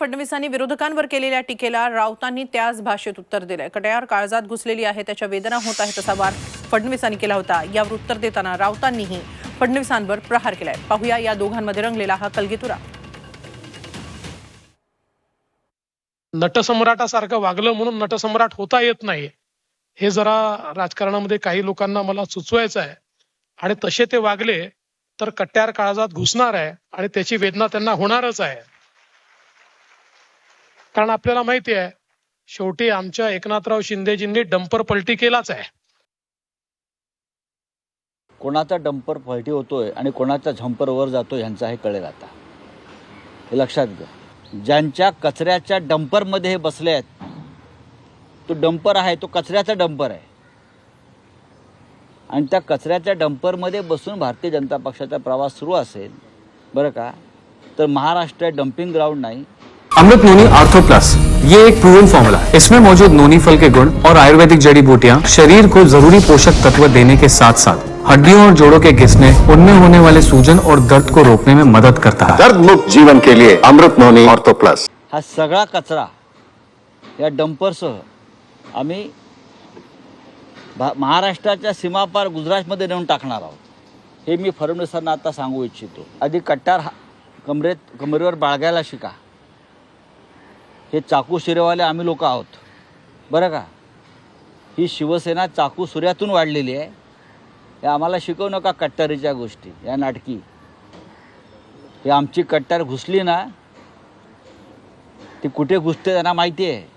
फडणवीसांनी विरोधकांवर केलेल्या टीकेला राऊतांनी त्याच भाषेत उत्तर दिलंय. कट्यार काळजात घुसलेली आहे त्याच्या वेदना होत आहे असा वार फडणवीसांनी केला होता. यावर उत्तर देताना राऊतांनीही फडणवीसांवर प्रहार केलाय. पाहूया या दोघांमध्ये रंगलेला हा कलगीतुरा. नटसम्राटासारखं वागलं म्हणून नटसम्राट होता येत नाही हे जरा राजकारणामध्ये काही लोकांना मला सुचवायचं आहे. आणि तसे ते वागले तर कट्ट्यार काळजात घुसणार आहे आणि त्याची वेदना त्यांना होणारच आहे. कारण आपल्याला माहिती आहे शेवटी आमच्या एकनाथराव शिंदेजींनी डंपर पलटी केलाच आहे. कोणाचा डंपर पलटी होतोय आणि कोणाचा झंपर वर जातो ह्यांचा हे कळेल आता. हे लक्षात घ्या. ज्यांच्या कचऱ्याच्या डंपरमध्ये हे बसले आहेत तो डंपर आहे तो कचऱ्याचा डंपर आहे. आणि त्या कचऱ्याच्या डंपरमध्ये बसून भारतीय जनता पक्षाचा प्रवास सुरू असेल बरं का? तर महाराष्ट्र डंपिंग ग्राउंड नाही अमृत नोनी आर्थो प्लस ये एक प्रूवन फॉर्मूला है। इसमें मौजूद नोनी फल के गुण और आयुर्वेदिक जड़ी बूटियाँ शरीर को जरूरी पोषक तत्व देने के साथ साथ हड्डियों और जोड़ों के घिसने उनमें होने वाले सूजन और दर्द को रोकने में मदद करता है। दर्द मुक्त जीवन के लिए अमृत नोनी ऑर्थो प्लस हा सगळा कचरा या डंपरसह आम्ही भा महाराष्ट्राच्या सीमापार गुजरातमध्ये नेऊन टाकणार आहोत. हे मी फडणवीसांना आता सांगू इच्छितो. आधी कट्टार हा कमरेत कमरेवर बाळगायला शिका. हे चाकू शिरेवाले आम्ही लोक आहोत. बरं का? ही शिवसेना चाकू सूर्यातून वाढलेली आहे. हे आम्हाला शिकवू नका कट्टरीच्या गोष्टी या नाटकी. हे आमची कट्टार घुसली ना ती कुठे घुसते त्यांना माहिती आहे.